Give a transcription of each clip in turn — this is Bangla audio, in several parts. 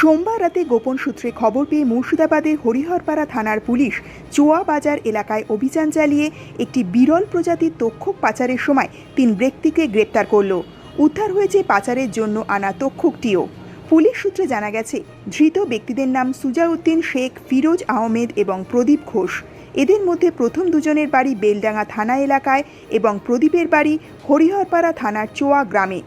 সোমবার রাতে গোপন সূত্রে খবর পেয়ে মুর্শিদাবাদের হরিহরপাড়া থানার পুলিশ চোয়া বাজার এলাকায় অভিযান চালিয়ে একটি বিরল প্রজাতির তক্ষক পাচারের সময় তিন ব্যক্তিকে গ্রেপ্তার করল। উদ্ধার হয়েছে পাচারের জন্য আনা তক্ষকটিও। পুলিশ সূত্রে জানা গেছে, ধৃত ব্যক্তিদের নাম সুজাউদ্দিন শেখ, ফিরোজ আহমেদ এবং প্রদীপ ঘোষ। এদের মধ্যে প্রথম দুজনের বাড়ি বেলডাঙ্গা থানা এলাকায় এবং প্রদীপের বাড়ি হরিহরপাড়া থানার চোয়া গ্রামে।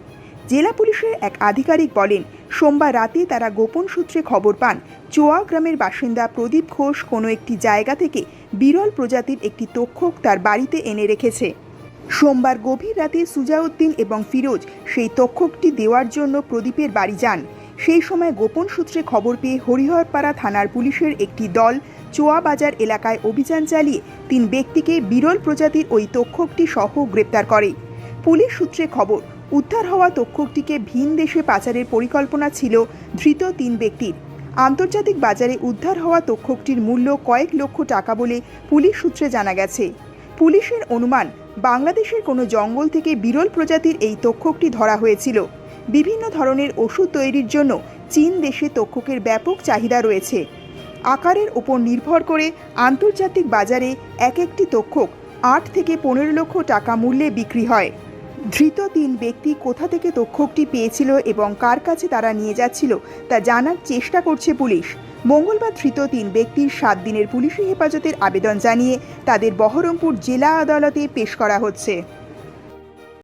জেলা পুলিশের এক আধিকারিক বলেন সোমবার রাতে তারা গোপন সূত্রে খবর পান, চোয়া গ্রামের বাসিন্দা প্রদীপ ঘোষ কোনো একটি জায়গা থেকে বিরল প্রজাতির একটি তক্ষক তার বাড়িতে এনে রেখেছে। সোমবার গভীর রাতে সুজাউদ্দিন এবং ফিরোজ সেই তক্ষকটি দেওয়ার জন্য প্রদীপের বাড়ি যান। সেই সময় গোপন সূত্রে খবর পেয়ে হরিহরপাড়া থানার পুলিশের একটি দল চোয়া বাজার এলাকায় অভিযান চালিয়ে তিন ব্যক্তিকে বিরল প্রজাতির ওই তক্ষকটি সহ গ্রেপ্তার করে। পুলিশ সূত্রে খবর উদ্ধার হওয়া তক্ষকটিকে ভিন দেশে পাচারের পরিকল্পনা ছিল ধৃত তিন ব্যক্তির। আন্তর্জাতিক বাজারে উদ্ধার হওয়া তক্ষকটির মূল্য কয়েক লক্ষ টাকা বলে পুলিশ সূত্রে জানা গেছে। পুলিশের অনুমান, বাংলাদেশের কোনো জঙ্গল থেকে বিরল প্রজাতির এই তক্ষকটি ধরা হয়েছিল। বিভিন্ন ধরনের ওষুধ তৈরির জন্য চীন দেশে তক্ষকের ব্যাপক চাহিদা রয়েছে। আকারের ওপর নির্ভর করে আন্তর্জাতিক বাজারে এক একটি তক্ষক আট থেকে পনেরো লক্ষ টাকা মূল্যে বিক্রি হয়। ধৃত তিন ব্যক্তি কোথা থেকে তক্ষকটি পেয়েছিল এবং কার কাছে তারা নিয়ে যাচ্ছিল, তা জানার চেষ্টা করছে পুলিশ। মঙ্গলবার ধৃত তিন ব্যক্তির সাত দিনের পুলিশি হেফাজতের আবেদন জানিয়ে তাদের বহরমপুর জেলা আদালতে পেশ করা হচ্ছে।